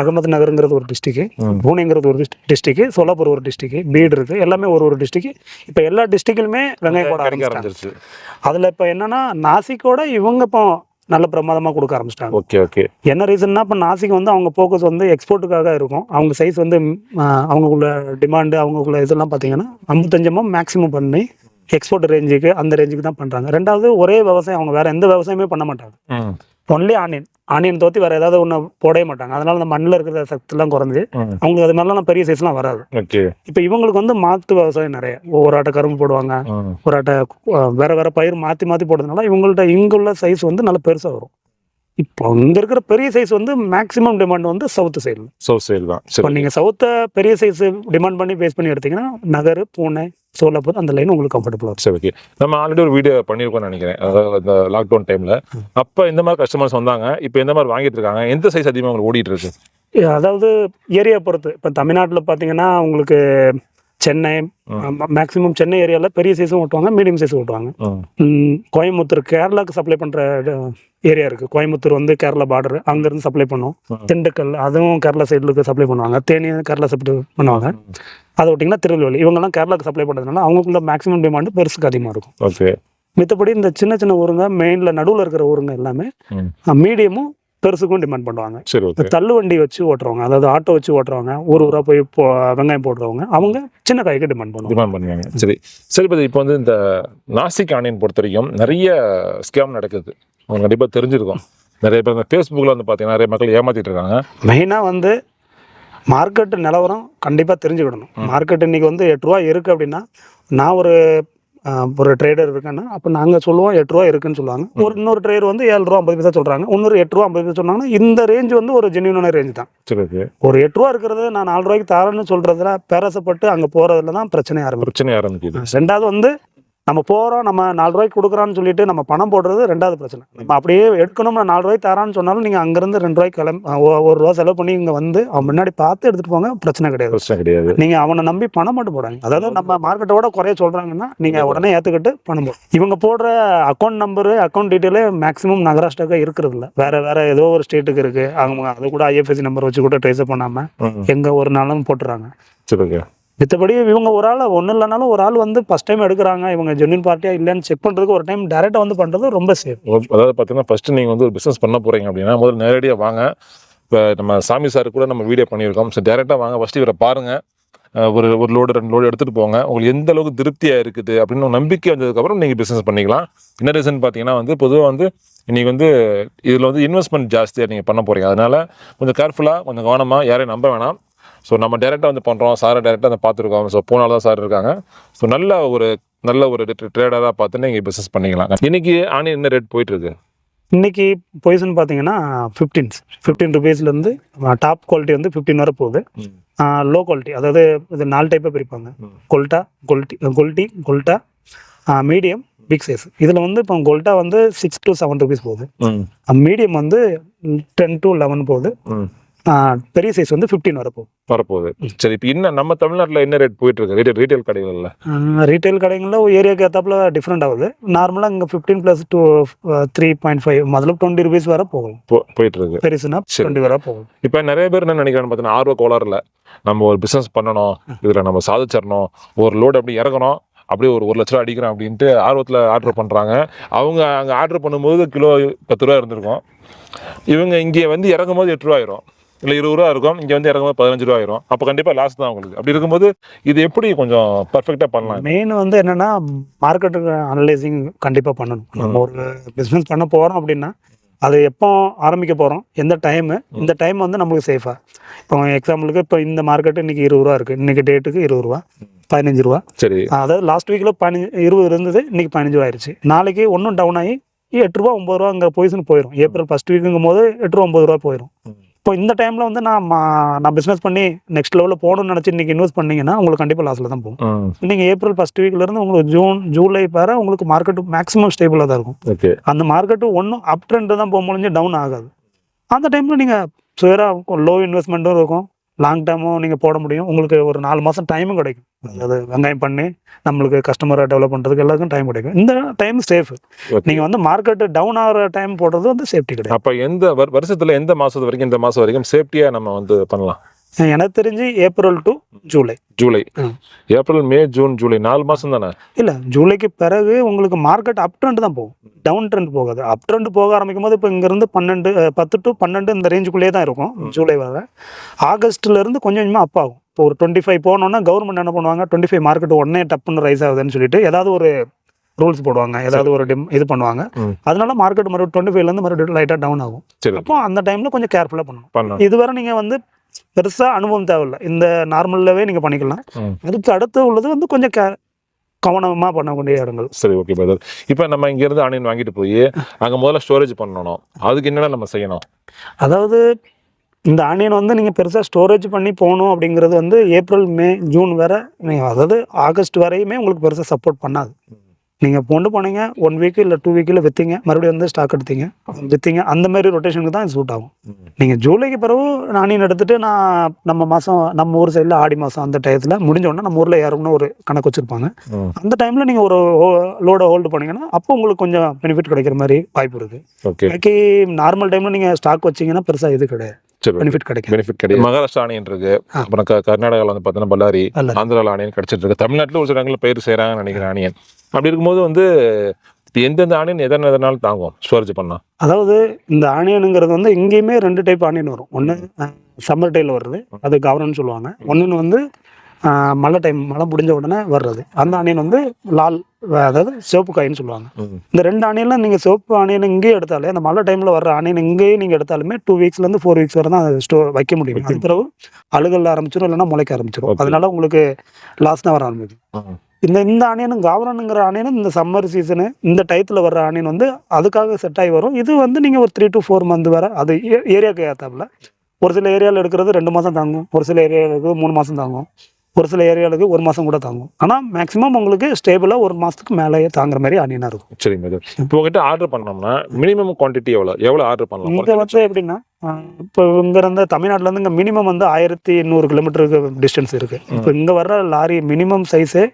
Speaker 2: அகமது நகருங்கிறது ஒரு டிஸ்ட்ரிக்கு. பூனேங்கிறது ஒரு டிஸ்ட்ரிக்கு சோலாப்பூர் ஒரு டிஸ்ட்ரிக்கு பீடு இருக்கு எல்லாமே ஒரு ஒரு டிஸ்ட்ரிக்கு இப்போ எல்லா டிஸ்ட்ரிக்ட்லையுமே வெங்காயம் போட ஆரம்பிச்சிட்டாங்க.
Speaker 3: ஆரம்பிச்சிருச்சு
Speaker 2: அதில் இப்போ என்னன்னா நாசிக்கோட இவங்க இப்போ நல்ல பிரமாதமாக கொடுக்க ஆரம்பிச்சிட்டாங்க.
Speaker 3: Okay okay.
Speaker 2: என்ன ரீசன்னா இப்போ நாசிக் வந்து அவங்க ஃபோக்கஸ் வந்து எக்ஸ்போர்ட்டுக்காக இருக்கும். அவங்க சைஸ் வந்து அவங்களுக்குள்ள டிமாண்டு அவங்களுக்குள்ள இதெல்லாம் பார்த்தீங்கன்னா ஐம்பத்தஞ்சமாக மேக்ஸிமம் பண்ணி எக்ஸ்போர்ட் ரேஞ்சுக்கு அந்த ரேஞ்சுக்கு தான் பண்ணுறாங்க ரெண்டாவது ஒரே விவசாயம் அவங்க வேற எந்த விவசாயமே பண்ண மாட்டாங்க. ஒன்லி ஆனியன் ஆனியன் தோத்தி வேற ஏதாவது ஒன்று போடவே மாட்டாங்க. அதனால அந்த மண்ணில் இருக்கிற சக்திலாம் குறைஞ்சி
Speaker 3: ம்.
Speaker 2: அவங்களுக்கு அது மாதிரிலாம் பெரிய சைஸ்லாம் வராது.
Speaker 3: ஓகே.
Speaker 2: இப்போ இவங்களுக்கு வந்து மாற்று விவசாயம் நிறைய. ஒவ்வொரு ஆட்டை கரும்பு போடுவாங்க. ஒரு ஆட்டை வேற வேற பயிர் மாற்றி மாற்றி போடுறதுனால இவங்கள்ட்ட இங்குள்ள சைஸ் வந்து நல்ல பெருசாக வரும். இப்போ இங்கே இருக்கிற பெரிய சைஸ் வந்து மேக்ஸிமம் டிமாண்ட் வந்து சவுத்து சைடில்
Speaker 3: ஸோ சேல் தான்.
Speaker 2: இப்போ நீங்கள் சவுத்தை பெரிய சைஸ் டிமாண்ட் பண்ணி பேஸ் பண்ணி எடுத்தீங்கன்னா நகர் பூனே சோலாப்பூர் அந்த லைன் உங்களுக்கு கம்ஃபர்டபுளாக
Speaker 3: சரி ஓகே. நம்ம ஆல்ரெடி ஒரு வீடியோ பண்ணியிருக்கோம்னு நினைக்கிறேன். அதாவது இந்த லாக்டவுன் டைம்ல அப்போ இந்த மாதிரி கஸ்டமர்ஸ் வந்தாங்க. இப்போ எந்த மாதிரி வாங்கிட்டு இருக்காங்க? எந்த சைஸ் அதிகமாக உங்களுக்கு ஓடிட்டு இருக்கு?
Speaker 2: அதாவது ஏரியா பொறுத்து. இப்போ தமிழ்நாட்டில் பார்த்தீங்கன்னா உங்களுக்கு சென்னை மேக்ஸிமம் சென்னை ஏரியாவில் பெரிய சைஸும் ஓட்டுவாங்க மீடியம் சைஸும் ஓட்டுவாங்க. கோயம்புத்தூர் கேரளாக்கு சப்ளை பண்ணுற ஏரியா இருக்குது கோயம்புத்தூர் வந்து கேரளா பார்டர் அங்கேருந்து சப்ளை பண்ணுவோம். திண்டுக்கல் அதுவும் கேரளா சைடுக்கு சப்ளை பண்ணுவாங்க. தேனி கேரளா சப்ளை பண்ணுவாங்க. அதை விட்டிங்கன்னா திருநெல்வேலி. இவங்கெல்லாம் கேரளாக்கு சப்ளை பண்ணுறதுனால அவங்களுக்குள்ள மேக்ஸிமம் டிமாண்டு பெருசுக்கு அதிகமாக இருக்கும்.
Speaker 3: ஓகே.
Speaker 2: மித்தபடி இந்த சின்ன சின்ன ஊருங்க மெயினில் நடுவில் இருக்கிற ஊருங்க எல்லாமே மீடியமும் பெருசுக்கும் டிமாண்ட் பண்ணுவாங்க.
Speaker 3: சரி
Speaker 2: இந்த தள்ளு வண்டி வச்சு ஓட்டுறவங்க அதாவது ஆட்டோ வச்சு ஓட்டுறவங்க ஊர் ஊரா போய் வெங்காயம் போடுறவங்க அவங்க சின்ன காய்க்கு டிமாண்ட் பண்ணுவாங்க.
Speaker 3: டிமாண்ட் பண்ணுவாங்க. சரி. சரி இப்போ இப்போ வந்து இந்த நாசிக் ஆனியன் பொறுத்த வரைக்கும் நிறைய ஸ்கேம் நடக்குது. உங்களுக்கு கண்டிப்பாக தெரிஞ்சிருக்கும். நிறைய பேர் இந்த ஃபேஸ்புக்கில் வந்து பார்த்தீங்கன்னா நிறைய மக்கள் ஏமாத்திட்டு இருக்காங்க.
Speaker 2: மெயினாக வந்து மார்க்கெட் நிலவரம் கண்டிப்பாக தெரிஞ்சுக்கிடணும். மார்க்கெட் இன்னைக்கு வந்து எட்டு ரூபா இருக்குது அப்படின்னா நான் ஒரு ஒரு ட்ரேடர் இருக்கேன்னா அப்போ நாங்கள் சொல்லுவோம் எட்டு ரூபா இருக்குன்னு சொல்லுவாங்க. ஒரு இன்னொரு ட்ரேடர் வந்து ஏழு ரூபா ஐம்பது பைசா சொல்கிறாங்க இன்னொரு எட்டு ரூபா ஐம்பது பைசா சொன்னாங்கன்னா இந்த ரேஞ்ச் வந்து ஒரு ஜென்யூனான ரேஞ்ச் தான். ஒரு எட்டு ரூபா இருக்கிறது நான் நாலு ரூபாய்க்கு தரேன்னு சொல்கிறதுல பேரசப்பட்டு அங்கே போகிறதுல தான் பிரச்சனை ஆரம்பிக்கும்
Speaker 3: பிரச்சனை ஆரம்பிக்குது
Speaker 2: ரெண்டாவது வந்து நம்ம போகிறோம் நம்ம நாலு ரூபாய்க்கு கொடுக்குறான்னு சொல்லிட்டு நம்ம பணம் போடுறது ரெண்டாவது பிரச்சனை. நம்ம அப்படியே எடுக்கணும் நான் நாலு ரூபாய்க்கு தரான்னு சொன்னாலும் நீங்கள் அங்கேருந்து ரெண்டு ரூபாய்க்கு கிளம்பி ஒரு ரூபா செலவு பண்ணி இங்கே வந்து அவன் முன்னாடி பார்த்து எடுத்துகிட்டு போங்க பிரச்சனை கிடையாது.
Speaker 3: பிரச்சனை கிடையாது.
Speaker 2: நீங்கள் அவனை நம்பி பணம் மட்டும் போடாங்க அதாவது நம்ம மார்க்கெட்டோட குறைய சொல்கிறாங்கன்னா நீங்கள் உடனே ஏற்றுக்கிட்டு பணம் போடும் இவங்க போடுற அக்கௌண்ட் நம்பரு அக்கௌண்ட் டீட்டெயிலே மேக்ஸிமம் நகராஷ்டாக்கா இருக்கிறது இல்லை. வேற வேற ஏதோ ஒரு ஸ்டேட்டுக்கு இருக்குது அவங்க அது கூட ஐஎஃப்எஸ்சி நம்பர் வச்சு கூட ட்ரேஸ் பண்ணாமல் எங்கே ஒரு நாளும் போட்டுறாங்க.
Speaker 3: சரி ஓகே
Speaker 2: மித்தபடி இவங்க ஒரு ஆள் ஒன்றும் இல்லைனாலும் ஒரு ஆள் வந்து ஃபஸ்ட் டைம் எடுக்கிறாங்க. இவங்க ஜென்யூன் பார்ட்டியாக இல்லைன்னு செக் பண்ணுறதுக்கு ஒரு டைம் டேரெக்டாக வந்து பண்ணுறது ரொம்ப சேஃப்
Speaker 3: அதாவது பார்த்தீங்கன்னா ஃபஸ்ட்டு நீங்கள் வந்து ஒரு பிஸ்னஸ் பண்ண போகிறீங்க அப்படின்னா முதல்ல நேரடியாக வாங்க. இப்போ நம்ம சாமி சார் கூட நம்ம வீடியோ பண்ணியிருக்கோம். ஸோ டேரெக்டாக வாங்க. ஃபஸ்ட்டு இவரை பாருங்கள் ஒரு ஒரு லோடு ரெண்டு லோடு எடுத்துகிட்டு போங்க. உங்களுக்கு எந்த அளவுக்கு திருப்தியாக இருக்குது அப்படின்னு ஒரு நம்பிக்கை வந்ததுக்கப்புறம் நீங்கள் பிஸ்னஸ் பண்ணிக்கலாம். என்ன ரீசன் பார்த்தீங்கன்னா வந்து பொதுவாக வந்து இன்றைக்கி வந்து இதில் வந்து இன்வெஸ்ட்மெண்ட் ஜாஸ்தியாக நீங்கள் பண்ண போகிறீங்க அதனால் கொஞ்சம் கேர்ஃபுல்லாக கொஞ்சம் கவனமாக யாரையும் நம்ப வேணாம். ஸோ நம்ம டேரெக்டாக வந்து பண்ணுறோம் சாரை டேரெக்டாக வந்து பார்த்துருக்கோம். ஸோ போனால தான் சார் இருக்காங்க. ஸோ நல்ல ஒரு நல்ல ஒரு ட்ரேடராக பார்த்து நீங்கள் பிஸ்னஸ் பண்ணிக்கலாம். இன்னைக்கு ஆனியன் என்ன ரேட் போயிட்டு இருக்கு
Speaker 2: இன்னைக்கு பொசிஷன் பார்த்தீங்கன்னா ஃபிஃப்டீன் ஃபிஃப்டீன் ருபீஸ்லேருந்து டாப் குவாலிட்டி வந்து ஃபிஃப்டீன் வரை போகுது. லோ குவாலிட்டி அதாவது இது நாலு டைப்பாக பிரிப்பாங்க. கொல்ட்டா கொல்ட்டி கொல்ட்டி கொல்ட்டா மீடியம் பிக் சைஸ் இதில் வந்து இப்போ கொல்ட்டா வந்து சிக்ஸ் டு செவன் ருபீஸ் போகுது. மீடியம் வந்து டென் டு லெவன் போகுது. பெரிய சைஸ் வந்து ஃபிஃப்டீன் வரப்போகும்
Speaker 3: வரப்போகுது. சரி இப்போ என்ன நம்ம தமிழ்நாட்டுல என்ன ரேட் போயிட்டு இருக்கு ரீட்டைல் ரீட்டைல் கடைகள்ல
Speaker 2: ரீட்டைல் கடைகளில் ஏரியாவுக்கு ஏற்றாப்புல டிஃப்ரெண்ட் ஆகுது. நார்மலாக இங்கே fifteen plus two three point five முதல்ல டுவெண்ட்டி ருபீஸ் வர போகும்.
Speaker 3: போயிட்டு இருக்கு
Speaker 2: பெருசுனா. டுவெண்ட்டி வர போகும்.
Speaker 3: இப்போ நிறைய பேர் என்ன நினைக்கிறான்னு பார்த்தீங்கன்னா ஆர்வ கோளாறுல. நம்ம ஒரு பிசினஸ் பண்ணணும் இதுல நம்ம சாதிச்சிடணும் ஒரு லோடு அப்படி இறங்கணும் அப்படியே ஒரு ஒரு லட்ச ரூபா அடிக்கிறோம் அப்படின்ட்டு ஆர்வத்தில் ஆர்டர் பண்ணுறாங்க அவங்க அங்கே ஆர்டர் பண்ணும்போது கிலோ பத்து ரூபா இருந்திருக்கும். இவங்க இங்கே வந்து இறங்கும் போது எட்டு ரூபா ஆயிரும். இல்லை இருபது ரூபா இருக்கும். இங்கே வந்து இறங்கும் போது பதினஞ்சு ரூபா ஆயிரும். அப்போ கண்டிப்பாக லாஸ் தான் உங்களுக்கு. அப்படி இருக்கும்போது இது எப்படி கொஞ்சம் பர்ஃபெக்டாக பண்ணலாம்?
Speaker 2: மெயின் வந்து என்னன்னா மார்க்கெட்டுக்கு அனலைசிங் கண்டிப்பாக பண்ணணும். நம்ம ஒரு பிஸ்னஸ் பண்ண போகிறோம் அப்படின்னா அது எப்போ ஆரம்பிக்க போகிறோம் எந்த டைமு இந்த டைம் வந்து நம்மளுக்கு சேஃபாக இப்போ எக்ஸாம்பிளுக்கு இப்போ இந்த மார்க்கெட்டு இன்னைக்கு இருபது ரூபா இருக்குது இன்னைக்கு டேட்டுக்கு இருபது ரூபா பதினஞ்சு ரூபா.
Speaker 3: சரி.
Speaker 2: அதாவது லாஸ்ட் வீக்கில் பதினஞ்சு இருபது இருந்தது இன்னைக்கு பதினஞ்சு ரூபா ஆயிடுச்சு நாளைக்கு ஒன்றும் டவுன் ஆகி எட்டு ரூபா ஒம்பது ரூபாங்கிற பொசிஷன் போயிடும் ஏப்ரல் ஃபர்ஸ்ட் வீக்குங்கும் போது எட்டு ரூபா ஒம்பது ரூபா போயிடும். இப்போ இந்த டைமில் வந்து நான் நான் பிஸ்னஸ் பண்ணி நெக்ஸ்ட் லெவலில் போகணும்னு நினச்சி இன்னைக்கு இன்வெஸ்ட் பண்ணீங்கன்னா உங்களுக்கு கண்டிப்பாக லாஸில் தான் போகும். நீங்கள் ஏப்ரல் ஃபர்ஸ்ட் வீக்லேருந்து உங்களுக்கு ஜூன் ஜூலை வர உங்களுக்கு மார்க்கெட் மேக்ஸிமம் ஸ்டேபிளாக தான் இருக்கும்.
Speaker 3: ஓகே
Speaker 2: அந்த மார்க்கெட்டு ஒன்றும் அப் ட்ரெண்டு தான் போக முடிஞ்சு டவுன் ஆகாது. அந்த டைமில் நீங்கள் சுயராக லோ இன்வெஸ்ட்மெண்ட்டும் இருக்கும். லாங் டேர்மும் நீங்கள் போட முடியும். உங்களுக்கு ஒரு நாலு மாதம் டைமும் கிடைக்கும். அதாவது வெங்காயம் பண்ணி நம்மளுக்கு கஸ்டமரை டெவலப் பண்ணுறதுக்கு எல்லாருக்கும் டைம் கிடைக்கும். இந்த டைம் சேஃப் நீங்கள் வந்து மார்க்கெட்டு டவுன் ஆகிற டைம் போடுறது வந்து சேஃப்டி கிடையாது.
Speaker 3: அப்போ எந்த வரு- வருஷத்துல எந்த மாசத்து வரைக்கும் இந்த மாசம் வரைக்கும் சேஃப்டியா நம்ம வந்து பண்ணலாம்?
Speaker 2: எனக்கு தெரிஞ்சு April to
Speaker 3: July.
Speaker 2: July.
Speaker 3: April May June July நாலு மாசம் தானே?
Speaker 2: இல்லை ஜூலைக்கு பிறகு உங்களுக்கு மார்க்கெட் அப் ட்ரெண்ட் தான் போகும். டவுன் ட்ரெண்ட் போகாது. அப் ட்ரெண்ட் போக ஆரம்பிக்கும் போது இப்போ இங்கேருந்து பன்னெண்டு பத்து டு பன்னெண்டு இந்த ரேஞ்சுக்குள்ளேயே தான் இருக்கும் ஜூலை வர. ஆகஸ்ட்ல இருந்து கொஞ்சம் கொஞ்சமாக அப் ஆகும். இப்போ ஒரு டுவெண்ட்டி ஃபைவ் போனோன்னா கவர்மெண்ட் என்ன பண்ணுவாங்க டுவெண்ட்டி ஃபைவ் மார்க்கெட் உடனே டப்புன்னு ரைஸ் ஆகுதுன்னு சொல்லிட்டு ஏதாவது ஒரு ரூல்ஸ் போடுவாங்க ஏதாவது ஒரு dim இது பண்ணுவாங்க. அதனால மார்க்கெட் மறுபடியும் டுவெண்ட்டி ஃபைவ்லேருந்து மறுபடியும் லைட்டாக டவுன் ஆகும். அப்போ அந்த டைமில் கொஞ்சம் கேர்ஃபுல்லாக பண்ணணும். இதுவரை நீங்கள் வந்து பெருசாக அனுபவம் தேவையில்லை. இந்த நார்மலாகவே நீங்கள் பண்ணிக்கலாம். அதுக்கு அடுத்து உள்ளது வந்து கொஞ்சம் கே கவனமாக பண்ணக்கூடிய இடங்கள்.
Speaker 3: சரி ஓகே பிரதர் இப்போ நம்ம இங்க இருந்து ஆனியன் வாங்கிட்டு போய் அங்க முதல்ல ஸ்டோரேஜ் பண்ணணும். அதுக்கு என்னென்ன நம்ம செய்யணும்?
Speaker 2: அதாவது இந்த ஆனியன் வந்து நீங்கள் பெருசாக ஸ்டோரேஜ் பண்ணி போகணும் அப்படிங்கிறது வந்து ஏப்ரல் மே ஜூன் வரை நீங்கள் அதாவது ஆகஸ்ட் வரையுமே உங்களுக்கு பெருசாக சப்போர்ட் பண்ணாது. நீங்கள் கொண்டு போனீங்க ஒன் வீக் இல்லை டூ வீக்கில் விற்றீங்க மறுபடியும் வந்து ஸ்டாக் எடுத்தீங்க. விற்றீங்க அந்த மாதிரி ரொட்டேஷனுக்கு தான் சூட் ஆகும். நீங்கள் ஜூலைக்கு பிறகு ஆனியன் எடுத்துட்டு நான் நம்ம மாதம் நம்ம ஊர் சைடில் ஆடி மாதம் அந்த டயத்தில் முடிஞ்ச உடனே நம்ம ஊரில் யாருன்னு ஒரு கணக்கு வச்சுருப்பாங்க. அந்த டைமில் நீங்கள் ஒரு லோடை ஹோல்டு பண்ணீங்கன்னா அப்போ உங்களுக்கு கொஞ்சம் பெனிஃபிட் கிடைக்கிற மாதிரி வாய்ப்பு இருக்குது பாக்கி நார்மல் டைமில் நீங்கள் ஸ்டாக் வச்சீங்கன்னா பெருசாக இது கிடையாது. பெனிஃபிட் கிடைக்கும்
Speaker 3: பெனிஃபிட் கிடையாது. மகாராஷ்டிரா ஆனியன் இருக்கு. அப்புறம் க- கர்நாடகால வந்து பார்த்தீங்கன்னா பல்லாரி
Speaker 2: அல்ல
Speaker 3: ஆந்திரால ஆனியன் கிடைச்சிட்டு இருக்கு. தமிழ்நாட்டுல ஒரு சில இடங்களில் பயிர் செய்கிறாங்கன்னு நினைக்கிறேன் ஆனியன் அப்படி இருக்கும்போது வந்து எந்தெந்த ஆனியன் எதனா எதனாலும் தாங்கும்? ஸ்டோரேஜ் பண்ணா.
Speaker 2: அதாவது இந்த ஆனியனுங்கிறது வந்து இங்கேயுமே ரெண்டு டைப் ஆனியன் வரும். ஒன்று சம்மர் டைமில் வர்றது அது கவர்னு சொல்லுவாங்க. ஒன்று வந்து மழை டைம் மழை முடிஞ்ச உடனே வர்றது. அந்த ஆனியன் வந்து லால் அதாவது சிவப்பு காயின்னு சொல்லுவாங்க. இந்த ரெண்டு ஆனியன்ல நீங்கள் சிவப்பு ஆனியன் இங்கேயே எடுத்தாலே அந்த மழை டைமில் வர்ற ஆனியன் இங்கேயே நீங்கள் எடுத்தாலுமே டூ வீக்ஸ்லேருந்து ஃபோர் வீக்ஸ் வரை தான் ஸ்டோ வைக்க முடியும். அது பிறகு அழுகல் ஆரம்பிச்சிடும் இல்லைன்னா முளைக்க ஆரம்பிச்சிடும். அதனால உங்களுக்கு லாஸ் தான் வர ஆரம்பிக்கும். இந்த இந்த ஆனியனும் காவரனுங்கிற ஆனியனும் இந்த சம்மர் சீசனு இந்த டயத்தில் வர்ற ஆனியன் வந்து அதுக்காக செட் ஆகி வரும். இது வந்து நீங்கள் ஒரு த்ரீ டு ஃபோர் மந்த் வர அது ஏரியாவுக்கு ஏற்றாப்புல ஒரு சில ஏரியாவில் எடுக்கிறது ரெண்டு மாதம் தாங்கும். ஒரு சில ஏரியாவில் இருக்கிறது மூணு மாதம் தாங்கும். ஒரு சில ஏரியாவுக்கு ஒரு மாதம் கூட தாங்கும். ஆனால் மேக்ஸிமம் உங்களுக்கு ஸ்டேபிளாக ஒரு மாதத்துக்கு மேலேயே தாங்குற மாதிரி ஆனியனாக இருக்கும்.
Speaker 3: சரி மேடம் இப்போ உங்ககிட்ட ஆர்டர் பண்ணோம்னா மினிமம் குவான்டிட்டி எவ்வளோ எவ்வளோ ஆர்டர் பண்ணலாம்?
Speaker 2: இங்கே வந்து எப்படின்னா இப்போ இங்கே இருந்து தமிழ்நாட்டிலேருந்து இங்கே மினிமம் வந்து ஆயிரத்தி நூறு கிலோமீட்டருக்கு டிஸ்டன்ஸ் இருக்குது இப்போ இங்கே வர்ற லாரி மினிமம் சைஸே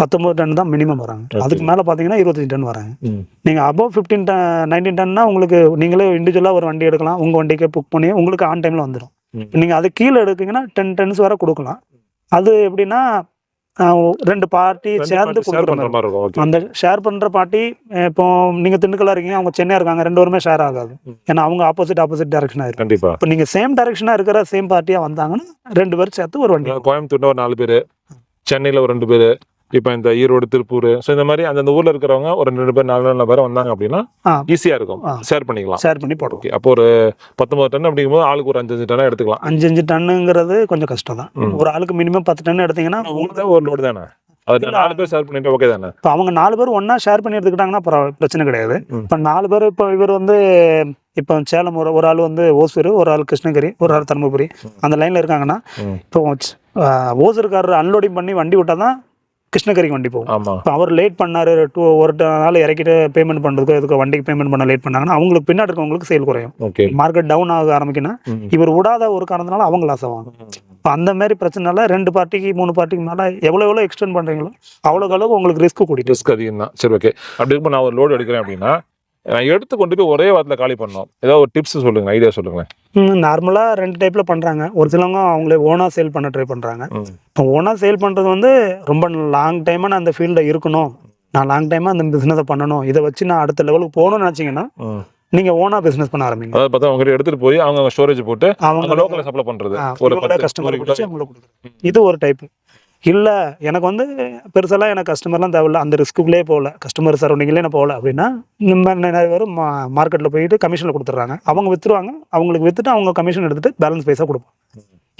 Speaker 2: பத்தொம்பது டன் தான் மினிமம் வராங்க. அதுக்கு மேலே பார்த்தீங்கன்னா இருபத்தஞ்சு டன் வராங்க. நீங்கள் அபவ் ஃபிஃப்டீன் டன் நைன்டீன் டன்னா உங்களுக்கு நீங்களே இண்டிவிஜுவலாக ஒரு வண்டி எடுக்கலாம். உங்கள் வண்டிக்கு புக் பண்ணி உங்களுக்கு ஆன் டைமில் வந்துடும். நீங்கள் அது கீழே எடுத்தீங்கன்னா டென் டன்ஸ் வரை கொடுக்கலாம். அது எப்படின்னா ரெண்டு பார்ட்டி சேர்ந்து கொடுக்குற
Speaker 3: பண்ற
Speaker 2: மாதிரி
Speaker 3: இருக்கும்.
Speaker 2: அந்த ஷேர் பண்ணுற பார்ட்டி இப்போ நீங்கள் திண்டுக்கல்ல இருக்கீங்க அவங்க சென்னையா இருக்காங்க ரெண்டு பேருமே ஷேர் ஆகாது. ஏன்னா அவங்க ஆப்போசிட் ஆப்போசிட் டேரக்ஷனாக இருக்கும்
Speaker 3: கண்டிப்பா.
Speaker 2: இப்போ நீங்கள் சேம் டேரக்ஷனாக இருக்கிற சேம் பார்ட்டியாக வந்தாங்கன்னா ரெண்டு பேரும் சேர்த்து ஒரு வண்டி.
Speaker 3: கோயம்புத்தூர்ல ஒரு நாலு பேர் சென்னையில ஒரு ரெண்டு பேர் இப்போ இந்த ஈரோடு திருப்பூர் ஸோ இந்த மாதிரி அந்தந்த ஊர்ல இருக்கிறவங்க ஒரு ரெண்டு பேர் நாலு நாலு பேர் வந்தாங்க அப்படின்னா
Speaker 2: ஆ.
Speaker 3: ஈஸியா இருக்கும். ஷேர் பண்ணிக்கலாம்
Speaker 2: ஷேர் பண்ணி போடுவோம்
Speaker 3: அப்போ ஒரு பத்தொன்பது டன் அப்படிங்கும்போது ஆளுக்கு ஒரு அஞ்சு அஞ்சு டன்னா எடுத்துக்கலாம்
Speaker 2: அஞ்சு அஞ்சு டன்னுங்கிறது கொஞ்சம் கஷ்டம் தான். ஒரு ஆளுக்கு மினிமம் பத்து டன் எடுத்தீங்கன்னா
Speaker 3: உங்களுக்கு ஒரு லோடு தானே அது. நாலு பேர் ஷேர் பண்ணிட்டு ஓகே தானே
Speaker 2: இப்போ அவங்க நாலு பேர் ஒன்றா ஷேர் பண்ணி எடுத்துக்கிட்டாங்கன்னா பிரச்சனை கிடையாது. இப்போ நாலு பேர் இப்போ இவர் வந்து இப்போ சேலம் ஒரு ஒரு ஆள் வந்து ஓசூர் ஒரு ஆள் கிருஷ்ணகிரி ஒரு ஆள் தருமபுரி அந்த லைனில் இருக்காங்கன்னா. இப்போ ஓசூர்காரர் அன்லோடிங் பண்ணி வண்டி விட்டால் தான் கிருஷ்ணகிரிக்கு வண்டி போகும். இப்போ அவர் லேட் பண்ணாரு டூ ஒரு நாள் இறக்கிட்டு பேமெண்ட் பண்ணுறதுக்கோ எதுக்கோ வண்டிக்கு பேமெண்ட் பண்ண லேட் பண்ணாங்கன்னா அவங்களுக்கு பின்னாடி இருக்கவங்களுக்கு சேல் குறையும். மார்க்கெட் டவுன் ஆக ஆரம்பிக்கணும் இவர் விடாத ஒரு காரணத்தினால அவங்க லாஸ் ஆவாங்க. இப்போ அந்த மாதிரி பிரச்சனைனால ரெண்டு பார்ட்டிக்கு மூணு பார்ட்டிக்கு மேலே எவ்வளோ எவ்வளோ எக்ஸ்டெண்ட் பண்ணுறீங்களோ அவ்வளோக்கு அளவுக்கு உங்களுக்கு ரிஸ்க் கூட்டிட்டு
Speaker 3: ரிஸ்க் அதிகம் தான் சரி ஓகே அப்படி இருக்கும்போது நான் ஒரு லோடு எடுக்கிறேன் அப்படின்னா நான் எடுத்து கொண்டு போய் ஒரே வாரத்தில் காலி பண்ணோம் ஏதாவது ஒரு டிப்ஸ் சொல்லுங்க ஐடியா சொல்லுங்களேன்.
Speaker 2: நார்மலாக ரெண்டு டைப்பில் பண்ணுறாங்க ஒரு சிலவங்க அவங்களே ஓனாக சேல் பண்ண ட்ரை பண்ணுறாங்க. இப்போ ஓனாக சேல் பண்ணுறது வந்து ரொம்ப லாங் டைமாக நான் அந்த ஃபீல்டில் இருக்கணும். நான் லாங் டைமாக அந்த பிஸ்னஸை பண்ணணும். இதை வச்சு நான் அடுத்த லெவலுக்கு போகணும்னு நினச்சிங்கன்னா
Speaker 3: ம்.
Speaker 2: நீங்கள் ஓனாக பிஸ்னஸ் பண்ண ஆரம்பிங்க.
Speaker 3: அதாவது பார்த்தா அவங்க எடுத்துட்டு போய் அவங்க ஸ்டோரேஜ் போட்டு அவங்க லோக்கல்ல சப்ளை பண்றது.
Speaker 2: ஆ,
Speaker 3: ஒரு
Speaker 2: கஸ்டமர் இது ஒரு டைப் இல்லை எனக்கு வந்து பெருசாலாம் எனக்கு கஸ்டமர்லாம் தேவையில்ல. அந்த ரிஸ்க்குள்ளே போகல. கஸ்டமர் சரௌண்டிங்லேயே நான் போகல அப்படின்னா இந்த நிறைய பேரும் மா மார்க்கெட்டில் போயிட்டு கமிஷனில் கொடுத்துட்றாங்க. அவங்க விற்றுருவாங்க அவங்களுக்கு விற்றுட்டு அவங்க கமிஷன் எடுத்துட்டு பேலன்ஸ் பைசா கொடுப்போம்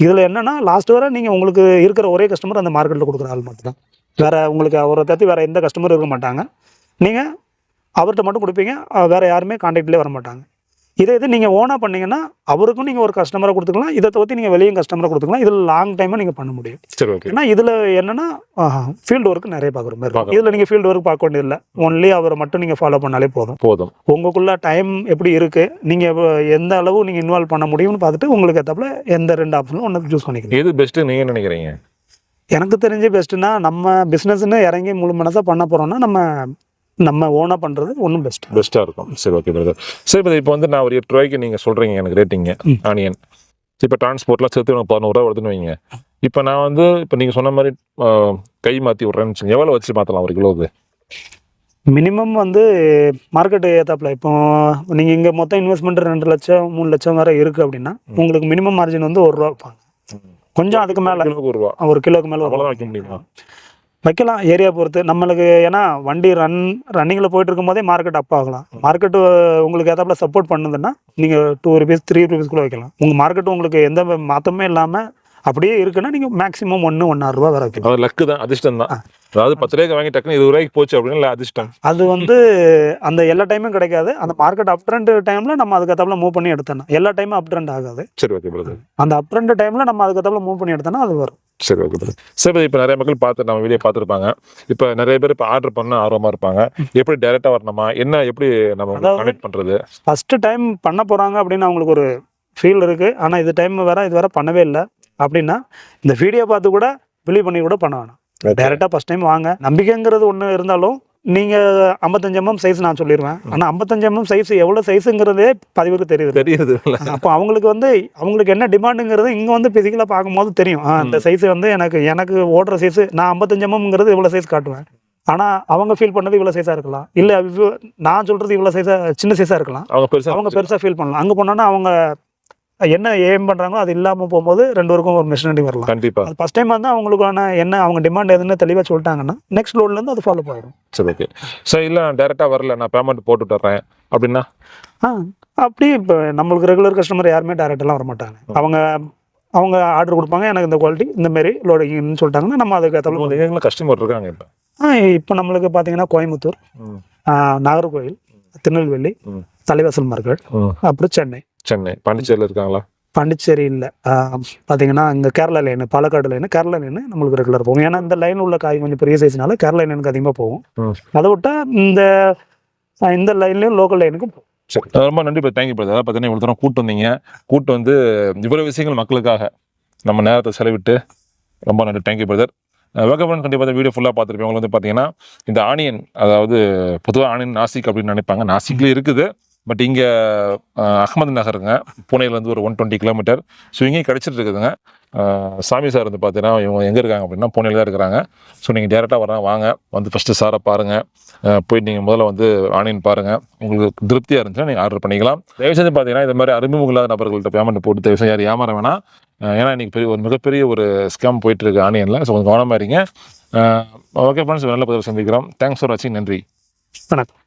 Speaker 2: இதில் என்னென்னா லாஸ்ட் வரை நீங்கள் உங்களுக்கு இருக்கிற ஒரே கஸ்டமர் அந்த மார்க்கெட்டில் கொடுக்குற ஆள் மட்டும் தான் வேறு உங்களுக்கு அவரை தத்தி வேறு எந்த கஸ்டமரும் இருக்க மாட்டாங்க. நீங்கள் அவர்கிட்ட மட்டும் கொடுப்பீங்க. வேறு யாருமே கான்டாக்ட்லேயே வர மாட்டாங்க. இதே இது நீங்கள் ஓனாக பண்ணீங்கன்னா அவருக்கும் நீங்கள் ஒரு கஸ்டமரை கொடுத்துக்கலாம். இதை தவிர்த்து நீங்கள் வெளியும் கஸ்டமரை கொடுத்துக்கலாம். இதில் லாங் டைமாக நீங்கள் பண்ண முடியும்.
Speaker 3: சரி ஓகே
Speaker 2: ஏன்னா இதில் என்னன்னா ஃபீல்டு ஒர்க் நிறைய பார்க்குற மாதிரி இருக்கும். இதில் நீங்கள் ஃபீல்டு ஒர்க் பார்க்க வேண்டியதில்லை. ஒன்லி அவரை மட்டும் நீங்கள் ஃபாலோ பண்ணாலே போதும்.
Speaker 3: போதும்.
Speaker 2: உங்களுக்குள்ள டைம் எப்படி இருக்குது நீங்கள் எந்த அளவு நீங்கள் இன்வால்வ் பண்ண முடியும்னு பார்த்துட்டு உங்களுக்கு ஏற்றப்பல எந்த ரெண்டு ஆப்ஷனும் ஒன்று சூஸ் பண்ணிக்கலாம்.
Speaker 3: எது பெஸ்ட் நீங்க நினைக்கிறீங்க?
Speaker 2: எனக்கு தெரிஞ்சு பெஸ்ட்டுனா நம்ம பிஸ்னஸ்ன்னு இறங்கி முழு மனசாக பண்ண போகிறோம்னா நம்ம நம்ம ஓனாக பண்ணுறது ஒன்றும் பெஸ்ட்
Speaker 3: பெஸ்ட்டாக இருக்கும். சரி ஓகே பிரதர் சரி பிரதர் இப்போ வந்து நான் ஒரு எட்டு ரூபாய்க்கு நீங்கள் சொல்கிறீங்க எனக்கு ரேட்டிங்க. ஆனியன் இப்போ டிரான்ஸ்போர்ட்லாம் சேர்த்து எனக்கு பதினோருவா வருதுன்னு வைங்க. இப்போ நான் வந்து இப்போ நீங்கள் சொன்ன மாதிரி கை மாற்றி விட்றேன்னு வச்சுங்க எவ்வளோ வச்சு மாற்றலாம் ஒரு கிலோவுக்கு?
Speaker 2: மினிமம் வந்து மார்க்கெட் ஏத்தாப்புல இப்போ நீங்கள் இங்கே மொத்தம் இன்வெஸ்ட்மெண்ட் ரெண்டு லட்சம் மூணு லட்சம் வரை இருக்குது அப்படின்னா உங்களுக்கு மினிமம் மார்ஜின் வந்து ஒரு ரூபா வைப்பாங்க. கொஞ்சம் அதுக்கு மேலே.
Speaker 3: ஒரு ரூபா.
Speaker 2: ஒரு கிலோக்கு மேலே
Speaker 3: வைக்க முடியுமா?
Speaker 2: வைக்கலாம் ஏரியா பொறுத்து. நம்மளுக்கு ஏன்னா வண்டி ரன் ரன்னிங்கில் போயிட்டு இருக்கும்போதே மார்க்கெட் அப் ஆகலாம். மார்க்கெட் உங்களுக்கு ஏதாப்புல சப்போர்ட் பண்ணுதுன்னா நீங்கள் டூ ருபீஸ் த்ரீ ருபீஸ் கூட வைக்கலாம். உங்கள் மார்க்கெட் உங்களுக்கு எந்த மாற்றமே இல்லாமல் அப்படியே இருக்குன்னா நீங்கள் மேக்ஸிமம் ஒன்று ஒன்றரை ரூபா வரை வைக்கலாம்.
Speaker 3: அது லக்கு தான் அதிர்ஷ்டம் தான். அதாவது பத்து ரூபாய்க்கு வாங்கி டக்குன்னு இருபது ரூபாய்க்கு போச்சு அப்படின்னு இல்லை அதிர்ஷ்டம்.
Speaker 2: அது வந்து அந்த எல்லா டைமும் கிடைக்காது. அந்த மார்க்கெட் அப் ட்ரெண்ட் டைமில் நம்ம அதுக்கேற்றாப்புல மூவ் பண்ணி எடுத்தோம்னா எல்லா டைமும் அப் ட்ரெண்ட் ஆகாது.
Speaker 3: சரி ஓகே
Speaker 2: அந்த அப் ட்ரெண்ட் டைமில் நம்ம அதுக்கேற்றாப்புல மூவ் பண்ணி எடுத்தோம்னா அது வரும்.
Speaker 3: சரி ஓகே சரி இப்போ நிறைய மக்கள் பார்த்து நம்ம வீடியோ பார்த்துருப்பாங்க. இப்போ நிறைய பேர் இப்போ ஆர்டர் பண்ண ஆர்வமாக இருப்பாங்க. எப்படி டைரெக்டாக வரணுமா? என்ன எப்படி நம்ம கனெக்ட் பண்ணுறது
Speaker 2: ஃபஸ்ட்டு டைம் பண்ண போகிறாங்க அப்படின்னு அவங்களுக்கு ஒரு ஃபீல் இருக்குது ஆனால் இது டைம் வேற இது வேற பண்ணவே இல்லை. அப்படின்னா இந்த வீடியோ பார்த்து கூட பிலீவ் பண்ணி கூட பண்ண வேணாம். டேரெக்டாக ஃபஸ்ட் டைம் வாங்க. நம்பிக்கைங்கிறது ஒன்று இருந்தாலும் நீங்கள் ஐம்பத்தஞ்சு எம்எம் சைஸ் நான் சொல்லிடுவேன் ஆனால் ஐம்பத்தஞ்சு எம்எம் சைஸ் எவ்வளோ சைஸுங்கிறதே பதிவுக்கு தெரியுது.
Speaker 3: தெரியுது.
Speaker 2: அப்போ அவங்களுக்கு வந்து அவங்களுக்கு என்ன டிமாண்டுங்கிறது இங்கே வந்து ஃபிசிக்கலாக பார்க்கும்போது தெரியும். ஆ, இந்த சைஸ் வந்து எனக்கு எனக்கு ஓடுற சைஸ் நான் ஐம்பத்தஞ்சு எம்எம்ங்கிறது இவ்வளோ சைஸ் காட்டுவேன். ஆனால் அவங்க ஃபீல் பண்ணது இவ்வளோ சைஸாக இருக்கலாம். இல்லை நான் சொல்கிறது இவ்வளோ சைஸாக சின்ன சைஸாக இருக்கலாம்.
Speaker 3: அவங்க பெருசா
Speaker 2: அவங்க பெருசாக ஃபீல் பண்ணலாம். அங்கே போனோன்னா அவங்க என்ன ஏம் பண்ணுறாங்களோ அது இல்லாமல் போகும்போது ரெண்டு பேருக்கும் ஒரு மிஷினரி வரலாம்.
Speaker 3: கண்டிப்பா.
Speaker 2: அது ஃபஸ்ட் டைம் வந்து அவங்களுக்கான என்ன அவங்க டிமாண்ட் எதுன்னு தெளிவாக சொல்லிட்டாங்கன்னா நெக்ஸ்ட் லோட்லேருந்து அது ஃபாலோ ஆயிடும்
Speaker 3: சரி ஓகே சார் இல்லை நான் டேரெக்டாக வரல நான் பேமெண்ட் போட்டு விட்டுறேன் அப்படின்னா?
Speaker 2: ஆ அப்படி இப்போ நம்மளுக்கு ரெகுலர் கஸ்டமர் யாருமே டேரெக்டெல்லாம் வர மாட்டாங்க அவங்க அவங்க ஆர்டர் கொடுப்பாங்க எனக்கு இந்த குவாலிட்டி இந்த மாதிரி லோடிங்னு சொல்லிட்டாங்கன்னா நம்ம அதுக்கு
Speaker 3: எங்களுக்கு கஸ்டமர் இருக்காங்க இப்போ.
Speaker 2: இப்போ நம்மளுக்கு பார்த்தீங்கன்னா கோயம்புத்தூர் ஆ, நாகர்கோவில் திருநெல்வேலி. தலைவாசல் மார்க்கெட் அப்புறம் சென்னை.
Speaker 3: சென்னை. பாண்டிச்சேரியில் இருக்காங்களா?
Speaker 2: பாண்டிச்சேரி இல்லை. பார்த்தீங்கன்னா இங்கே Kerala line Palakkad line Kerala line நம்மளுக்கு ரெகுலர் போகும். ஏன்னா இந்த லைன் உள்ள காய் கொஞ்சம் பெரிய சைஸ்னால கேரளா லைனுக்கு அதிகமாக போகும். அதை விட்டா இந்த இந்த லைன்லேயும் லோக்கல் லைனுக்கும் போகும்
Speaker 3: சரி. ரொம்ப நன்றி தேங்க்யூ பிரதர் பார்த்தீங்கன்னா இவ்வளோ தூரம் கூட்டு வந்தீங்க. கூட்டு வந்து இவ்வளோ விஷயங்கள் மக்களுக்காக நம்ம நேரத்தை செலவிட்டு ரொம்ப நன்றி. தேங்க்யூ பிரதர் வேகப்பன் கண்டிப்பாக வீடியோ ஃபுல்லாக பார்த்துருப்பேன் உங்களுக்கு வந்து பார்த்தீங்கன்னா இந்த ஆனியன் அதாவது பொதுவாக ஆனியன் நாசிக் அப்படின்னு நினைப்பாங்க. நாசிக்லேயே இருக்குது. பட் இங்கே அகமது நகருங்க. புனேலேருந்து ஒரு ஒன் டுவெண்ட்டி கிலோமீட்டர் ஸோ இங்கேயும் கிடச்சிட்டு இருக்குதுங்க. சாமி சார் வந்து பார்த்தீங்கன்னா இவங்க எங்கே இருக்காங்க அப்படின்னா புனேல தான் இருக்கிறாங்க. ஸோ நீங்கள் டேரெக்டாக வரலாம் வாங்க. வந்து ஃபஸ்ட்டு சாரை பாருங்கள் போய் நீங்கள் முதல்ல வந்து ஆனியன் பாருங்கள் உங்களுக்கு திருப்தியாக இருந்துச்சுன்னா நீங்கள் ஆர்டர் பண்ணிக்கலாம். தயவு செஞ்சு பார்த்தீங்கன்னா இந்த மாதிரி அறிமுகம் இல்லாத நபர்கள்ட்ட பேமெண்ட் போட்டு தயவு செஞ்சு யார் ஏமாற வேணாம். ஏன்னா இன்றைக்கி பெரிய ஒரு மிகப்பெரிய ஒரு ஸ்கேம் போயிட்டுருக்கு ஆனியனில் ஸோ கொஞ்சம் கவனமாக இருங்க. ஓகே ஃப்ரெண்ட்ஸ் நல்ல பதிவு சந்திக்கிறோம். தேங்க்ஸ் ஃபார் வாட்சிங் நன்றி.
Speaker 2: வணக்கம்.